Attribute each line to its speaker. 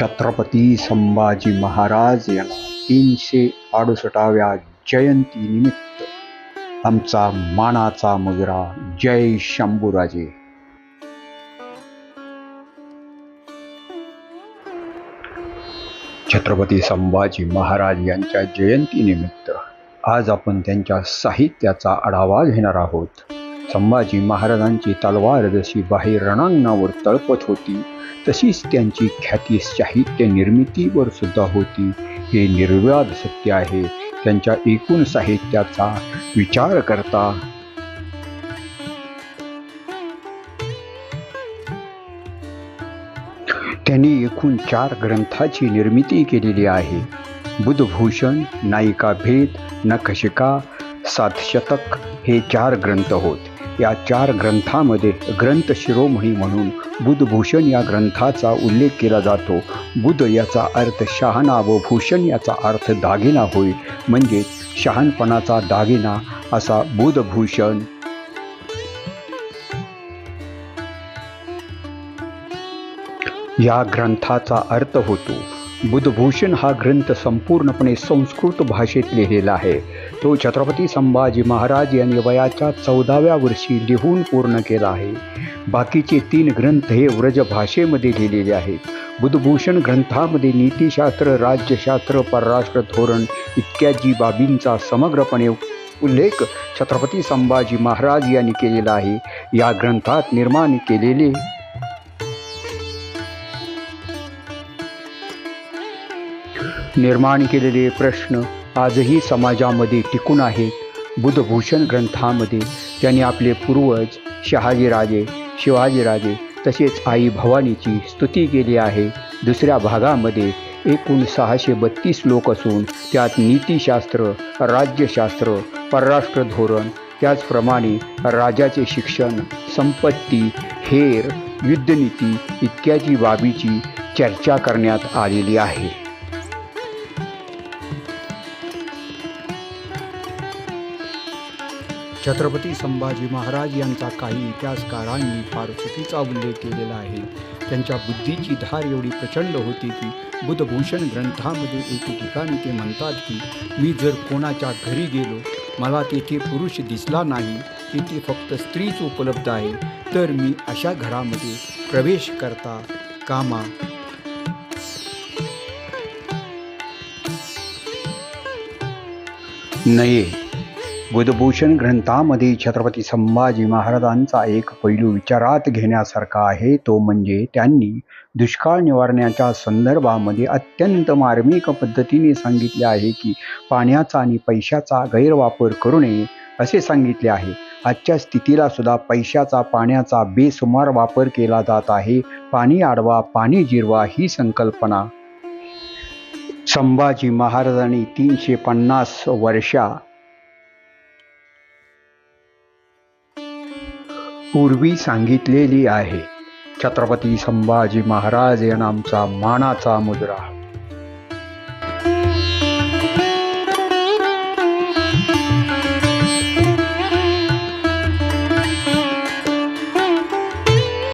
Speaker 1: छत्रपती संभाजी महाराज यांना तीनशे अडुसष्टाव्या जयंतीनिमित्त आमचा मानाचा मुजरा जय शंभूराजे. छत्रपती संभाजी महाराज यांच्या जयंतीनिमित्त आज आपण त्यांच्या साहित्याचा आढावा घेणार आहोत. संभाजी महाराजांची तलवार जशी बाहेर रणांगणावर तळपत होती तशीच त्यांची ख्याती साहित्य निर्मितीवर सुद्धा होती. हे निर्विवाद सत्य आहे. त्यांच्या एकूण साहित्याचा विचार करता त्यांनी एकूण चार ग्रंथाची निर्मिती केलेली आहे. बुधभूषण नायिका भेद नखशिका सातशतक हे चार ग्रंथ होत. या चार ग्रंथामध्ये ग्रंथ शिरोमणी म्हणून बुधभूषण या ग्रंथाचा उल्लेख केला जातो. बुध याचा अर्थ शहाणा व भूषण याचा अर्थ दागिना होय. म्हणजेच शहाणपणाचा दागिना असा बुधभूषण. या ग्रंथाचा अर्थ होतो बुधभूषण हा ग्रंथ संपूर्णपणे संस्कृत भाषेत लिहिलेला आहे. तो छत्रपती संभाजी महाराज यांनी वयाच्या चौदाव्या वर्षी लिहून पूर्ण केला आहे. बाकीचे तीन ग्रंथ हे व्रज भाषेमध्ये लिहिलेले आहेत. बुधभूषण ग्रंथामध्ये नीतिशास्त्र राज्यशास्त्र परराष्ट्र धोरण इत्यादी बाबींचा समग्रपणे उल्लेख छत्रपती संभाजी महाराज यांनी केलेला आहे. या ग्रंथात निर्माण केलेले निर्माण केलेले प्रश्न आजही समाजामध्ये टिकून आहेत. बुधभूषण ग्रंथामध्ये त्यांनी आपले पूर्वज शहाजीराजे शिवाजीराजे तसेच आई भवानीची स्तुती केली आहे. दुसऱ्या भागामध्ये एकूण सहाशे बत्तीस लोक असून त्यात नीतीशास्त्र राज्यशास्त्र परराष्ट्र धोरण त्याचप्रमाणे राजाचे शिक्षण संपत्ती हेर युद्धनीती इत्यादी बाबीची चर्चा करण्यात आलेली आहे. छत्रपती संभाजी महाराज यांचा काही इतिहासकारांनी फार चुकीचा उल्लेख केलेला आहे. त्यांच्या बुद्धीची धार एवढी प्रचंड होती की बुधभूषण ग्रंथामध्ये एके ठिकाणी ते म्हणतात की मी जर कोणाच्या घरी गेलो मला तेथे पुरुष दिसला नाही तेथे फक्त स्त्रीच उपलब्ध आहे तर मी अशा घरामध्ये प्रवेश करता कामा नये. बुधभूषण ग्रंथामध्ये छत्रपती संभाजी महाराजांचा एक पैलू विचारात घेण्यासारखा आहे तो म्हणजे त्यांनी दुष्काळ निवारण्याच्या संदर्भामध्ये अत्यंत मार्मिक पद्धतीने सांगितले आहे की पाण्याचा आणि पैशाचा गैरवापर करू नये असे सांगितले आहे. आजच्या स्थितीला सुद्धा पैशाचा पाण्याचा बेसुमार वापर केला जात आहे. पाणी आडवा पाणी जिरवा ही संकल्पना. संभाजी महाराजांनी तीनशे पन्नास वर्षा पूर्वी सांगितलेली आहे. छत्रपती संभाजी महाराज यांना आमचा मानाचा मुद्रा.